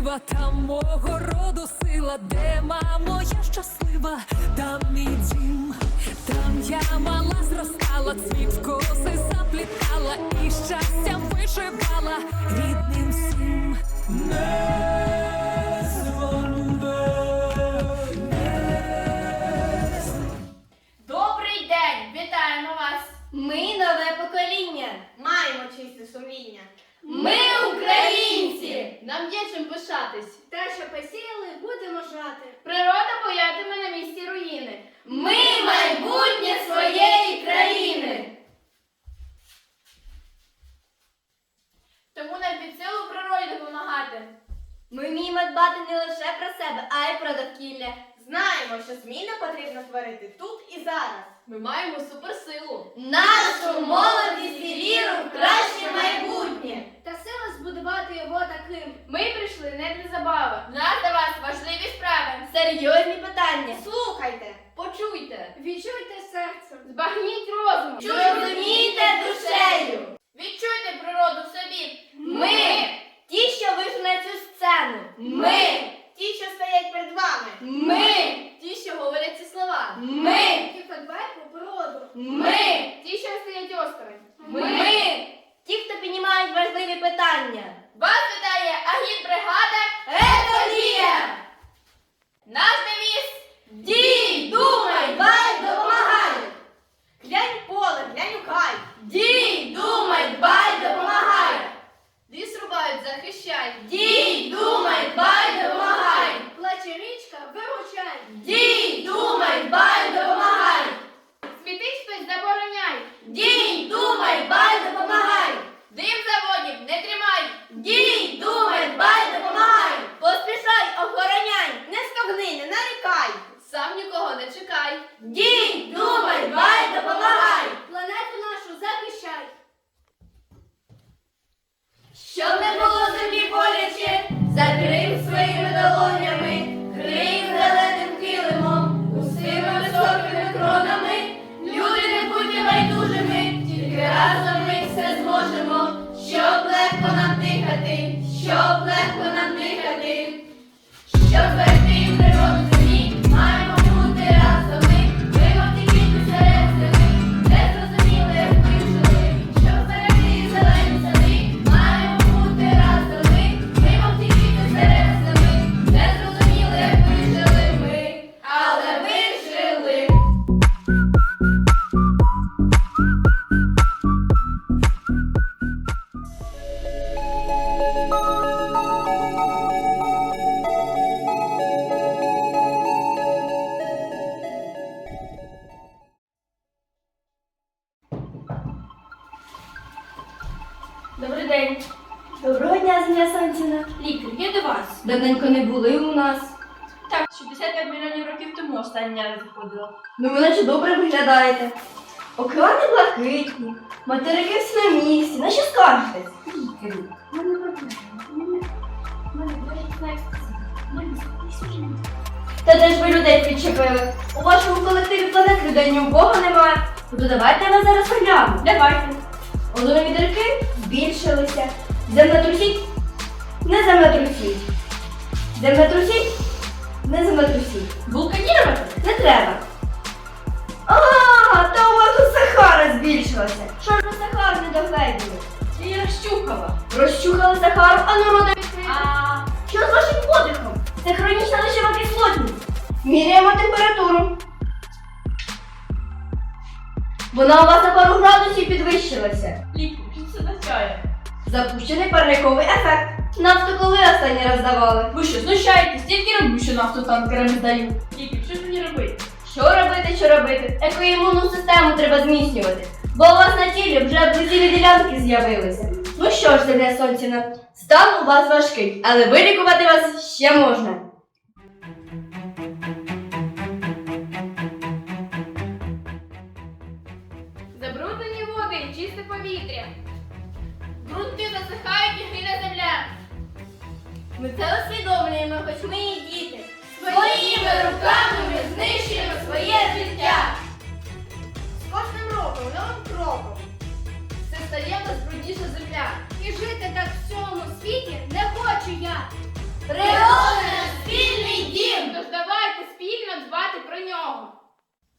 мого роду сила, де мамо, я щаслива, там мій дім, там я мала зростала, цвіт в коси заплітала і щастям вишивала рідним всім. Добрий день! Вітаємо вас! Ми нове покоління. Маємо чисте сумління. Ми українці! Нам є чим пишатись. Те, що посіяли, будемо жати. Природа боятиме на місці руїни. Ми майбутнє своєї країни. Тому нам під силу природі допомагати. Ми вміємо дбати не лише про себе, а й про довкілля. Знаємо, що зміни потрібно творити тут і зараз. Ми маємо суперсилу. Нашу молодість і віру в краще майбутнє. Та сила збудувати його таким. Ми прийшли не для забави. Нас до вас важливі справи. Серйозні питання. Слухайте, Почуйте, відчуйте серцем. збагніть розум. Зрозумійте душею. Відчуйте природу в собі. Ми ті, що вийшли на цю сцену. Ми, Ті, що стоять перед вами. ми, Ті, що говорять ці слова. ми, Ті, хто дбає про природу. ми. Ті, що стоять осторонь. Ми ті, хто піднімають важливі питання. Вас вітає агітбригада Еколія! Наш девіз Дій, думай, дбай, допомагай! Глянь в поле, глянь у гай. Дій, думай, дбай, допомагай! Ліс рубають, захищай. Дій, думай, дбай, допомагай! Плаче річка, виручай. Дій, думай, дбай, допомагай! Смітить хтось забороняй. Дій, думай, дбай, допомагай! Дим заводів не тримай. Дій, думай, дбай, допомагай! Поспішай, охороняй! Не стогни, не нарікай. Сам нікого не чекай. Дій, думай, дбай, допомагай! Планету нашу захищай. Щоб не було землі боляче, закрив своїми долонями, крив зеленим килимом, усіми високими кронами. Люди не будьте байдужими, тільки разом ми все зможемо, щоб легко нам дихати, щоб легко нам дихати, щоб зберегти ви наче добре виглядаєте. Океани блакитні, материки всі на місці. На що скаржитесь? Та де ж ви людей підчепили? У вашому колективі планет людей ні у кого немає. То давайте я вас зараз огляну. Давайте. Озонові дірки збільшилися. Землетрусіть? Не землетрусіть. Землетрусіть? Не землетрусіть. Вулканірувати? Не треба. Сахару, а рота відкрити. А Що з вашим подихом? Це хронічна лишива кислотність. Міряємо температуру. Вона у вас на пару градусів підвищилася. лікар, що це означає? Запущений парниковий ефект. Нафту коли останній раз давали? Ви що, знущаєтесь? Тільки роблю, що нафту танкерами здаю. Лікар, що ж мені робити? Що робити, що робити? Екоімунну систему треба зміцнювати. Бо у вас на тілі вже облизілі ділянки з'явилися. Ну що ж, Земля Сонціна, стан у вас важкий, але вилікувати вас ще можна. Забруднені води, і чисте повітря. Грунти засихають і гине земля. Ми це усвідомлюємо, хоч ми і діти. Своїми руками ми знищуємо своє життя. З кожним роком, новим кроком. Стає нас земля. І жити так в цьому світі не хочу я. Природа наш спільний дім. Тож давайте спільно дбати про нього.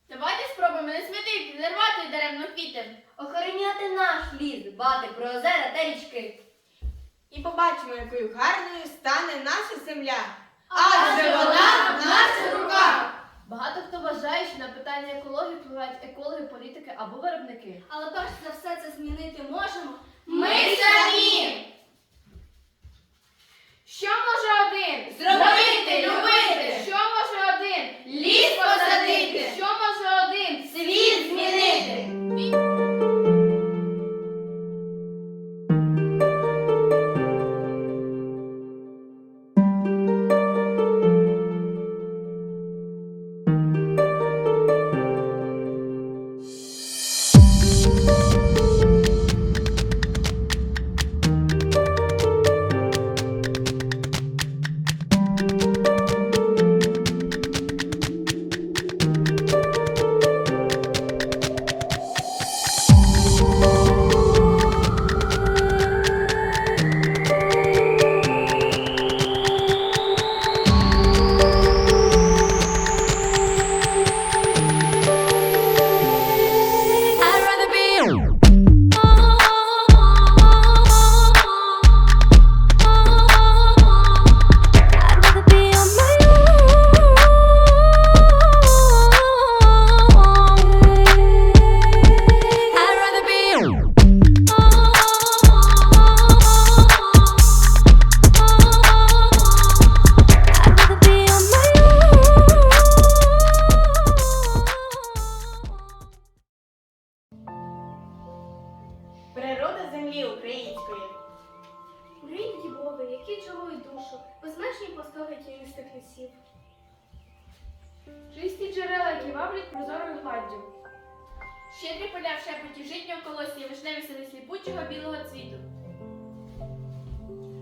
Давайте спробуємо не смітити, не рвати даремно квіти. Охороняти наш ліс, дбати про озера та річки. І побачимо, якою гарною стане наша земля. Адже вона в наших руках. Багато хто вважає, що на питання екології впливають екологи, політики або виробники. Але перш за все це змінити можемо. Ми самі!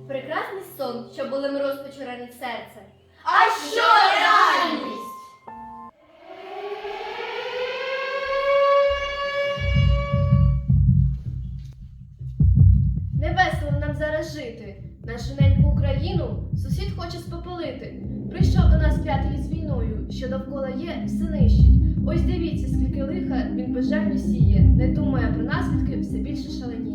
Прекрасний сон, що були розпачу ранить серце. А що реальність? Невесело нам зараз жити. Нашу неньку Україну сусід хоче спопелити. Прийшов до нас клятий з війною, що довкола є, все нищить. Ось дивіться, скільки лиха він безжально сіє, не думає про наслідки, все більше шаленіє.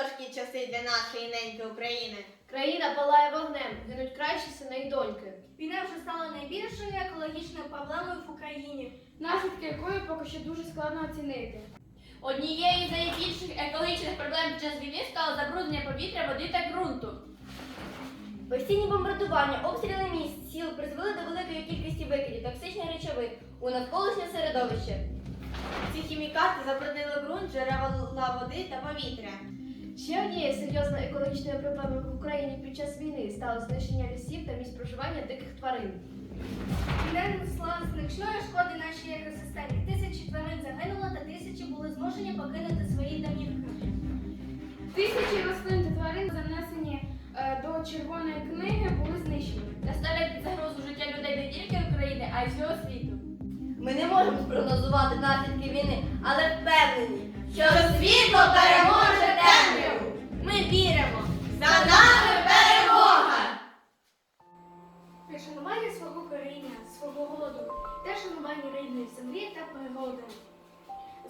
Важкі часи для нашої неньки України. Країна палає вогнем, гинуть кращі сини й доньки. Війна вже стала найбільшою екологічною проблемою в Україні. Наслідки якої поки що дуже складно оцінити. Однією з найбільших екологічних проблем під час війни стало забруднення повітря, води та ґрунту. Постійні бомбардування, обстріли міст, сіл призвели до великої кількості викидів токсичних речовин у навколишнє середовище. Ці хімікати забруднили ґрунт, джерела води та повітря. Ще однією серйозною екологічною проблемою в Україні під час війни стало знищення лісів та місць проживання диких тварин. Війна нанесла значної шкоди нашій екосистемі. Тисячі тварин загинуло та тисячі були змушені покинути свої домівки. Тисячі рослин та тварин, занесені е, до червоної книги, були знищені. Та ставлять під загрозу життя людей не тільки України, а й всього світу. Ми не можемо спрогнозувати наслідки війни, але впевнені, що світло переможе темряву. Ми віримо. За нами перемога! При шануванні свого коріння, свого роду, та шануванні рідної землі та природи.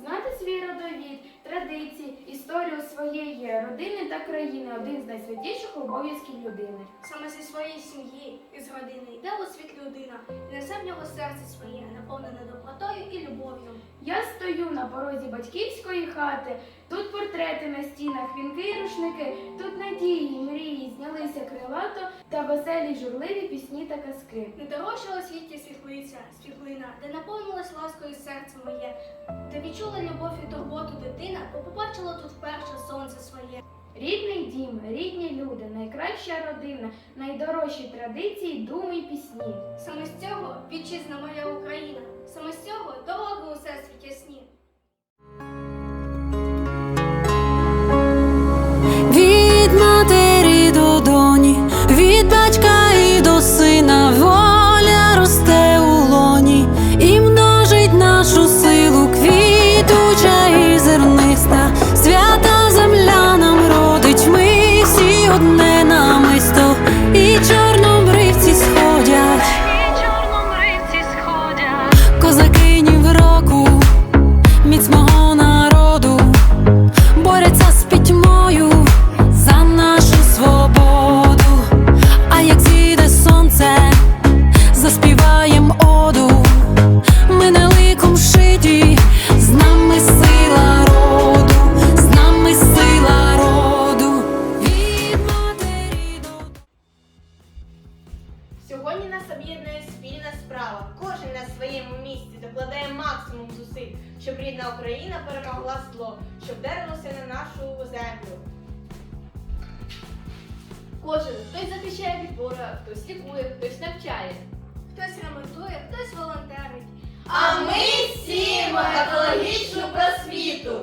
Знати свій родовід, традиції, історію своєї родини та країни один з найсвятіших обов'язків людини. Саме зі своєї сім'ї і з родини йде у світ людина і несе в нього серце своє, наповнене добротою і любов'ю. Я стою на порозі батьківської хати. Тут портрети на стінах, вінки і рушники. Тут надії, мрії знялися крилато та веселі журливі пісні та казки. Найдорожча у світі світлиця, світлина, де наповнилось ласкою серце моє, де відчула любов і турботу дитина, бо побачила тут вперше сонце своє. Рідний дім, рідні люди, найкраща родина, найдорожчі традиції, думи й пісні. Саме з цього вітчизна моя Україна, саме з цього дороги у всесвіт ясні. Своєму місці докладає максимум зусиль, щоб рідна Україна перемогла зло, щоб дерлося на нашу землю. Кожен хтось захищає від ворога, хтось лікує, хтось навчає. Хтось ремонтує, хтось волонтерить. А ми сіємо екологічну просвіту.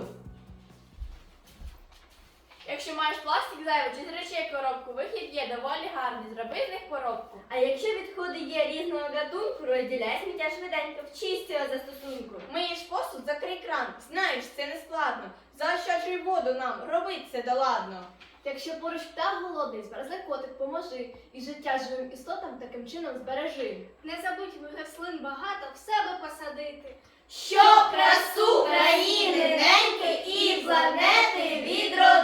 Якщо маєш пластик зайвий чи з речей коробку, вихід є доволі гарний. Зроби з них поробку. А якщо відходи є різного гатунку, розділяй сміття швиденько, вчись цього застосунку. Миєш посуд, закрий кран. Знаєш, це не складно. Заощаджуй воду нам, робить це доладно. Якщо поруч птах голодний, змерзлий котик, поможи. І життя живим істотам таким чином збережи. Не забудь рослин багато в себе посадити. Щоб красу країни неньки і планети відродити.